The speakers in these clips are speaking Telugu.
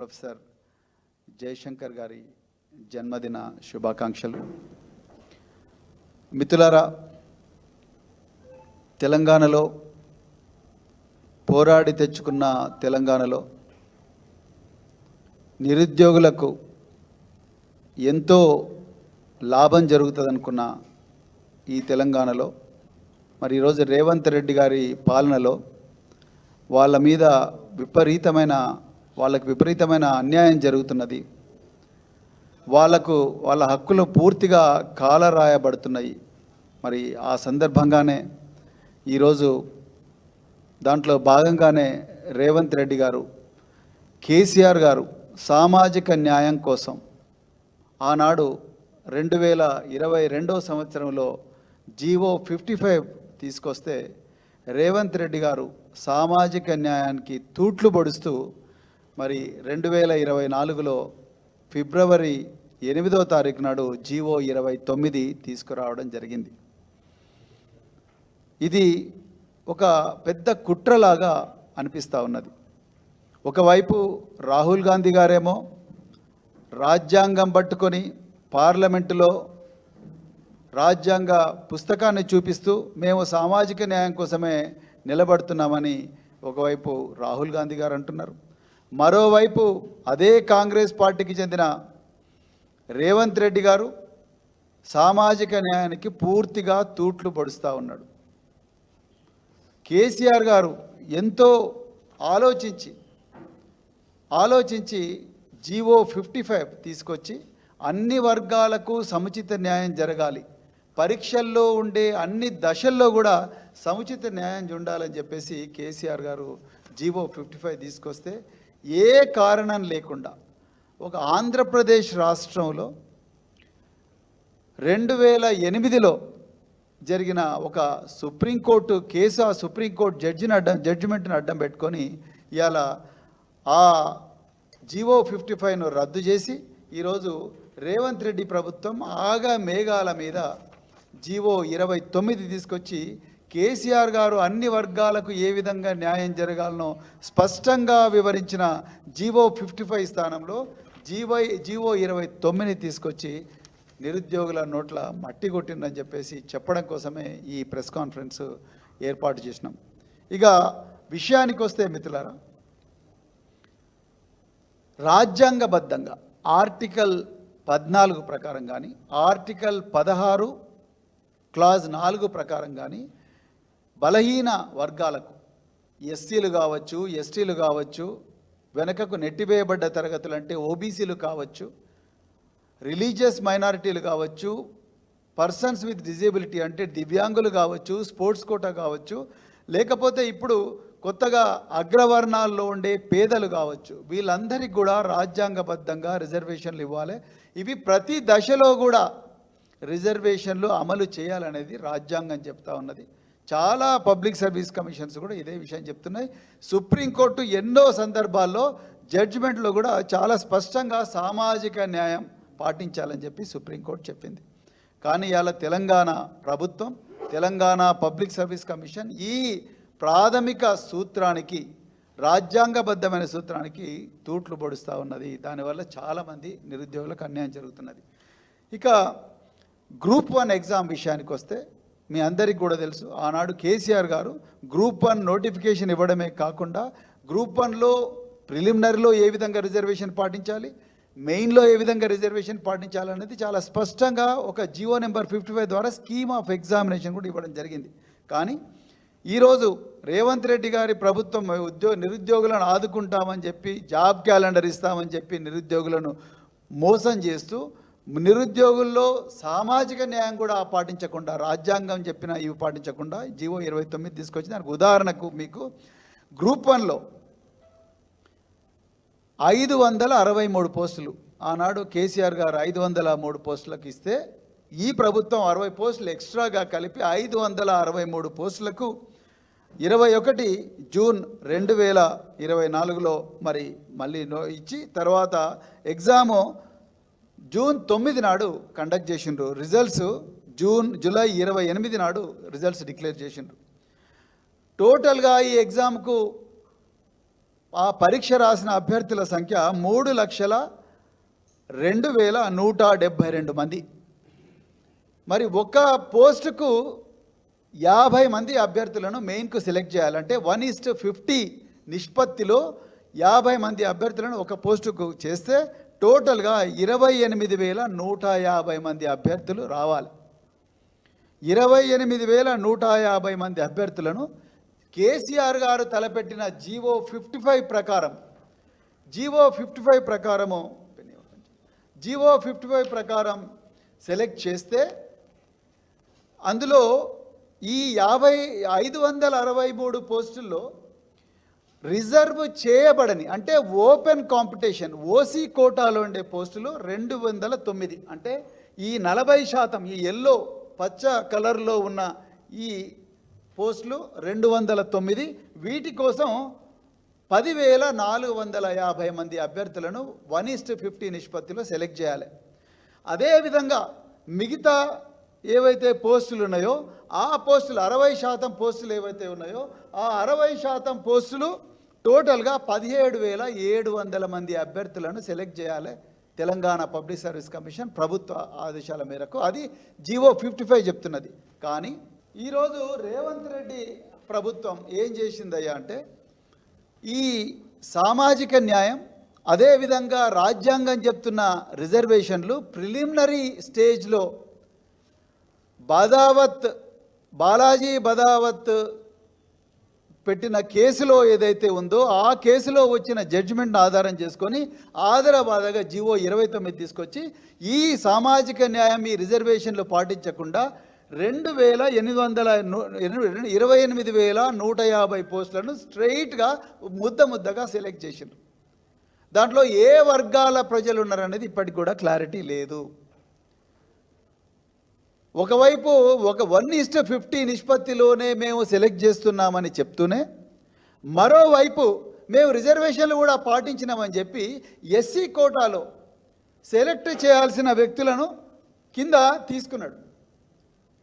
ప్రొఫెసర్ జయశంకర్ గారి జన్మదిన శుభాకాంక్షలు. మిత్రులారా తెలంగాణలో పోరాడి తెచ్చుకున్న తెలంగాణలో నిరుద్యోగులకు ఎంతో లాభం జరుగుతుందనుకున్న ఈ తెలంగాణలో మరి ఈరోజు రేవంత్ రెడ్డి గారి పాలనలో వాళ్ళ మీద విపరీతమైన వాళ్ళకు విపరీతమైన అన్యాయం జరుగుతున్నది. వాళ్ళకు వాళ్ళ హక్కులు పూర్తిగా కాలరాయబడుతున్నాయి. మరి ఆ సందర్భంగానే ఈరోజు దాంట్లో భాగంగానే రేవంత్ రెడ్డి గారు కేసీఆర్ గారు సామాజిక న్యాయం కోసం ఆనాడు రెండు వేల ఇరవై రెండో సంవత్సరంలో జీవో ఫిఫ్టీ ఫైవ్ తీసుకొస్తే రేవంత్ రెడ్డి గారు సామాజిక న్యాయానికి తూట్లు పొడుస్తూ మరి రెండు వేల ఇరవై నాలుగులో ఫిబ్రవరి ఎనిమిదో తారీఖు నాడు జీవో ఇరవై తొమ్మిది తీసుకురావడం జరిగింది. ఇది ఒక పెద్ద కుట్రలాగా అనిపిస్తూ ఉన్నది. ఒకవైపు రాహుల్ గాంధీ గారేమో రాజ్యాంగం పట్టుకొని పార్లమెంటులో రాజ్యాంగ పుస్తకాన్ని చూపిస్తూ మేము సామాజిక న్యాయం కోసమే నిలబడుతున్నామని ఒకవైపు రాహుల్ గాంధీ గారు అంటున్నారు. మరోవైపు అదే కాంగ్రెస్ పార్టీకి చెందిన రేవంత్ రెడ్డి గారు సామాజిక న్యాయానికి పూర్తిగా తూట్లు పడుస్తూ ఉన్నాడు. కేసీఆర్ గారు ఎంతో ఆలోచించి ఆలోచించి జీవో ఫిఫ్టీ ఫైవ్ తీసుకొచ్చి అన్ని వర్గాలకు సముచిత న్యాయం జరగాలి. పరీక్షల్లో ఉండే అన్ని దశల్లో కూడా సముచిత న్యాయం ఉండాలని చెప్పేసి కేసీఆర్ గారు జీవో ఫిఫ్టీ ఫైవ్ తీసుకొస్తే ఏ కారణం లేకుండా ఒక ఆంధ్రప్రదేశ్ రాష్ట్రంలో రెండు వేల ఎనిమిదిలో జరిగిన ఒక సుప్రీంకోర్టు కేసు ఆ సుప్రీంకోర్టు జడ్జిని అడ్డం జడ్జిమెంట్ని అడ్డం పెట్టుకొని ఇవాళ ఆ జీవో ఫిఫ్టీ ఫైవ్ను రద్దు చేసి ఈరోజు రేవంత్ రెడ్డి ప్రభుత్వం ఆగా మేఘాల మీద జీవో ఇరవై తొమ్మిది తీసుకొచ్చి కేసీఆర్ గారు అన్ని వర్గాలకు ఏ విధంగా న్యాయం జరగాలనో స్పష్టంగా వివరించిన జీవో ఫిఫ్టీ ఫైవ్ స్థానంలో జీవో జీవో ఇరవై తొమ్మిది తీసుకొచ్చి నిరుద్యోగుల నోట్ల మట్టి కొట్టిందని చెప్పేసి చెప్పడం కోసమే ఈ ప్రెస్ కాన్ఫరెన్స్ ఏర్పాటు చేసినాం. ఇక విషయానికి వస్తే మిత్రులారా రాజ్యాంగబద్ధంగా ఆర్టికల్ పద్నాలుగు ప్రకారం కానీ ఆర్టికల్ పదహారు క్లాజ్ నాలుగు ప్రకారం కానీ బలహీన వర్గాలకు ఎస్సీలు కావచ్చు ఎస్టీలు కావచ్చు వెనకకు నెట్టివేయబడ్డ తరగతులు అంటే ఓబీసీలు కావచ్చు రిలీజియస్ మైనారిటీలు కావచ్చు పర్సన్స్ విత్ డిజేబిలిటీ అంటే దివ్యాంగులు కావచ్చు స్పోర్ట్స్ కోట కావచ్చు లేకపోతే ఇప్పుడు కొత్తగా అగ్రవర్ణాల్లో ఉండే పేదలు కావచ్చు వీళ్ళందరికీ కూడా రాజ్యాంగబద్ధంగా రిజర్వేషన్లు ఇవ్వాలి. ఇవి ప్రతి దశలో కూడా రిజర్వేషన్లు అమలు చేయాలనేది రాజ్యాంగం చెప్తా ఉన్నది. చాలా పబ్లిక్ సర్వీస్ కమిషన్స్ కూడా ఇదే విషయం చెప్తున్నాయి. సుప్రీంకోర్టు ఎన్నో సందర్భాల్లో జడ్జిమెంట్లో కూడా చాలా స్పష్టంగా సామాజిక న్యాయం పాటించాలని చెప్పి సుప్రీంకోర్టు చెప్పింది. కానీ ఇవాళ తెలంగాణ ప్రభుత్వం తెలంగాణ పబ్లిక్ సర్వీస్ కమిషన్ ఈ ప్రాథమిక సూత్రానికి రాజ్యాంగబద్ధమైన సూత్రానికి తూట్లు పొడుస్తూ ఉన్నది. దానివల్ల చాలామంది నిరుద్యోగులకు అన్యాయం జరుగుతున్నది. ఇక గ్రూప్ వన్ ఎగ్జామ్ విషయానికి వస్తే మీ అందరికీ కూడా తెలుసు. ఆనాడు కేసీఆర్ గారు గ్రూప్ వన్ నోటిఫికేషన్ ఇవ్వడమే కాకుండా గ్రూప్ వన్లో ప్రిలిమినరీలో ఏ విధంగా రిజర్వేషన్ పాటించాలి మెయిన్లో ఏ విధంగా రిజర్వేషన్ పాటించాలనేది చాలా స్పష్టంగా ఒక జియో నెంబర్ ఫిఫ్టీ ఫైవ్ ద్వారా స్కీమ్ ఆఫ్ ఎగ్జామినేషన్ కూడా ఇవ్వడం జరిగింది. కానీ ఈరోజు రేవంత్ రెడ్డి గారి ప్రభుత్వం ఉద్యోగ నిరుద్యోగులను ఆదుకుంటామని చెప్పి జాబ్ క్యాలెండర్ ఇస్తామని చెప్పి నిరుద్యోగులను మోసం చేస్తూ నిరుద్యోగుల్లో సామాజిక న్యాయం కూడా పాటించకుండా రాజ్యాంగం చెప్పిన ఇవి పాటించకుండా జీవో ఇరవై తొమ్మిది తీసుకొచ్చి దానికి ఉదాహరణకు మీకు గ్రూప్ వన్లో ఐదు వందల అరవై మూడు పోస్టులు. ఆనాడు కేసీఆర్ గారు ఐదు వందల మూడు పోస్టులకు ఇస్తే ఈ ప్రభుత్వం అరవై పోస్టులు ఎక్స్ట్రాగా కలిపి ఐదు వందల అరవై మూడు పోస్టులకు ఇరవై ఒకటి జూన్ రెండు వేల ఇరవై నాలుగులో మరి మళ్ళీ నో ఇచ్చి తర్వాత ఎగ్జాము జూన్ తొమ్మిది నాడు కండక్ట్ చేసిండ్రు. రిజల్ట్స్ జూన్ జూలై ఇరవై ఎనిమిది నాడు రిజల్ట్స్ డిక్లేర్ చేసిండ్రు. టోటల్గా ఈ ఎగ్జామ్కు ఆ పరీక్ష రాసిన అభ్యర్థుల సంఖ్య మూడు లక్షల రెండు వేల నూట డెబ్భై రెండు మంది. మరి ఒక్క పోస్టుకు యాభై మంది అభ్యర్థులను మెయిన్కు సెలెక్ట్ చేయాలంటే వన్ ఈస్ట్ ఫిఫ్టీ నిష్పత్తిలో యాభై మంది అభ్యర్థులను ఒక పోస్టుకు చేస్తే టోటల్గా ఇరవై ఎనిమిది వేల నూట యాభై మంది అభ్యర్థులు రావాలి. ఇరవై ఎనిమిది వేల నూట యాభై మంది అభ్యర్థులను కేసీఆర్ గారు తలపెట్టిన జీవో ఫిఫ్టీ ఫైవ్ ప్రకారం జీవో ఫిఫ్టీ ఫైవ్ ప్రకారము జీవో ఫిఫ్టీ ఫైవ్ ప్రకారం సెలెక్ట్ చేస్తే అందులో ఈ యాభై ఐదు వందల అరవై మూడు పోస్టుల్లో రిజర్వ్ చేయబడని అంటే ఓపెన్ కాంపిటీషన్ ఓసీ కోటాలో ఉండే పోస్టులు రెండు వందల తొమ్మిది. అంటే ఈ నలభై శాతం ఈ ఎల్లో పచ్చ కలర్లో ఉన్న ఈ పోస్టులు రెండు వందల తొమ్మిది. వీటి కోసం పదివేల నాలుగు వందల యాభై మంది అభ్యర్థులను వన్ ఈస్ట్ ఫిఫ్టీ నిష్పత్తిలో సెలెక్ట్ చేయాలి. అదేవిధంగా మిగతా ఏవైతే పోస్టులు ఉన్నాయో ఆ పోస్టులు అరవై శాతం పోస్టులు ఏవైతే ఉన్నాయో ఆ అరవై శాతం పోస్టులు టోటల్గా పదిహేడు వేల ఏడు వందల మంది అభ్యర్థులను సెలెక్ట్ చేయాలి తెలంగాణ పబ్లిక్ సర్వీస్ కమిషన్ ప్రభుత్వ ఆదేశాల మేరకు. అది జీవో ఫిఫ్టీ ఫైవ్ చెప్తున్నది. కానీ ఈరోజు రేవంత్ రెడ్డి ప్రభుత్వం ఏం చేసిందయ్యా అంటే ఈ సామాజిక న్యాయం అదేవిధంగా రాజ్యాంగం చెప్తున్న రిజర్వేషన్లు ప్రిలిమినరీ స్టేజ్లో బాదావత్ బాలాజీ బదావత్ పెట్టిన కేసులో ఏదైతే ఉందో ఆ కేసులో వచ్చిన జడ్జిమెంట్ ఆధారం చేసుకొని ఆధారబాధగా జీవో ఇరవై తొమ్మిది తీసుకొచ్చి ఈ సామాజిక న్యాయం ఈ రిజర్వేషన్లు పాటించకుండా రెండు వేల ఎనిమిది వందల ఇరవై ఎనిమిది వేల నూట యాభై పోస్టులను స్ట్రైట్గా ముద్ద ముద్దగా సెలెక్ట్ చేసిండ్రు. దాంట్లో ఏ వర్గాల ప్రజలు ఉన్నారనేది ఇప్పటికి కూడా క్లారిటీ లేదు. ఒకవైపు ఒక వన్ ఇస్ట్ ఫిఫ్టీ నిష్పత్తిలోనే మేము సెలెక్ట్ చేస్తున్నామని చెప్తూనే మరోవైపు మేము రిజర్వేషన్లు కూడా పాటించినామని చెప్పి ఎస్సీ కోటాలో సెలెక్ట్ చేయాల్సిన వ్యక్తులను కింద తీసుకున్నాడు.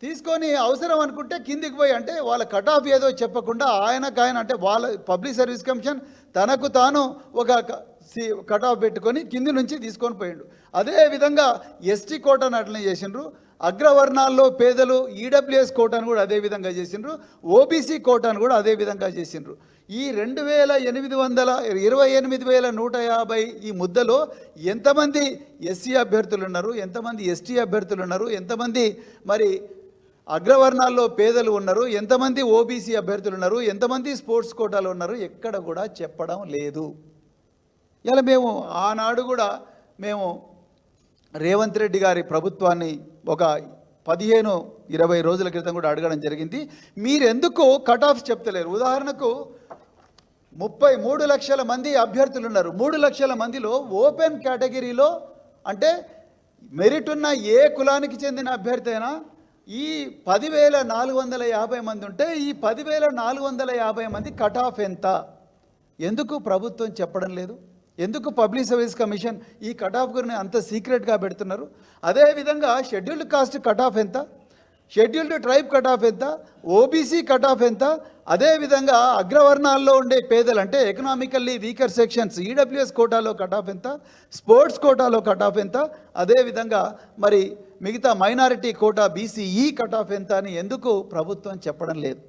తీసుకొని అవసరం అనుకుంటే కిందికి పోయి అంటే వాళ్ళ కట్ ఆఫ్ ఏదో చెప్పకుండా ఆయనకు ఆయన అంటే వాళ్ళ పబ్లిక్ సర్వీస్ కమిషన్ తనకు తాను ఒక కట్ ఆఫ్ పెట్టుకొని కింది నుంచి తీసుకొని పోయిండు. అదేవిధంగా ఎస్టీ కోటాను అట్లనే చేసిండ్రు. అగ్రవర్ణాల్లో పేదలు ఈడబ్ల్యూఎస్ కోటాను కూడా అదే విధంగా చేసిండ్రు. ఓబీసీ కోటాను కూడా అదే విధంగా చేసిండ్రు. ఈ రెండు వేల ఎనిమిది వందల ఇరవై ఎనిమిది వేల నూట యాభై ఈ ముద్దలో ఎంతమంది ఎస్సీ అభ్యర్థులు ఉన్నారు ఎంతమంది ఎస్టీ అభ్యర్థులు ఉన్నారు ఎంతమంది మరి అగ్రవర్ణాల్లో పేదలు ఉన్నారు ఎంతమంది ఓబీసీ అభ్యర్థులు ఉన్నారు ఎంతమంది స్పోర్ట్స్ కోటాలు ఉన్నారు ఎక్కడ కూడా చెప్పడం లేదు. ఇలా మేము ఆనాడు కూడా మేము రేవంత్ రెడ్డి గారి ప్రభుత్వాన్ని ఒక పదిహేను ఇరవై రోజుల క్రితం కూడా అడగడం జరిగింది. మీరెందుకు కట్ ఆఫ్ చెప్తలేరు? ఉదాహరణకు ముప్పై మూడు లక్షల మంది అభ్యర్థులు ఉన్నారు మూడు లక్షల మందిలో ఓపెన్ కేటగిరీలో అంటే మెరిట్ ఉన్న ఏ కులానికి చెందిన అభ్యర్థి అయినా ఈ పదివేల నాలుగు వందల యాభై మంది ఉంటే ఈ పదివేల నాలుగు వందల యాభై మంది కట్ ఆఫ్ ఎంత? ఎందుకు ప్రభుత్వం చెప్పడం లేదు? ఎందుకు పబ్లిక్ సర్వీస్ కమిషన్ ఈ కట్ ఆఫ్ గురిని అంత సీక్రెట్గా పెడుతున్నారు? అదేవిధంగా షెడ్యూల్డ్ కాస్ట్ కట్ ఆఫ్ ఎంత? షెడ్యూల్డ్ ట్రైబ్ కట్ ఆఫ్ ఎంత? ఓబీసీ కట్ ఆఫ్ ఎంత? అదేవిధంగా అగ్రవర్ణాల్లో ఉండే పేదలు అంటే ఎకనామికల్లీ వీకర్ సెక్షన్స్ ఈడబ్ల్యూఎస్ కోటాలో కట్ ఆఫ్ ఎంత? స్పోర్ట్స్ కోటాలో కట్ ఆఫ్ ఎంత? అదేవిధంగా మరి మిగతా minority quota BCE cut off ఎంత అని ఎందుకు ప్రభుత్వం చెప్పడం లేదు?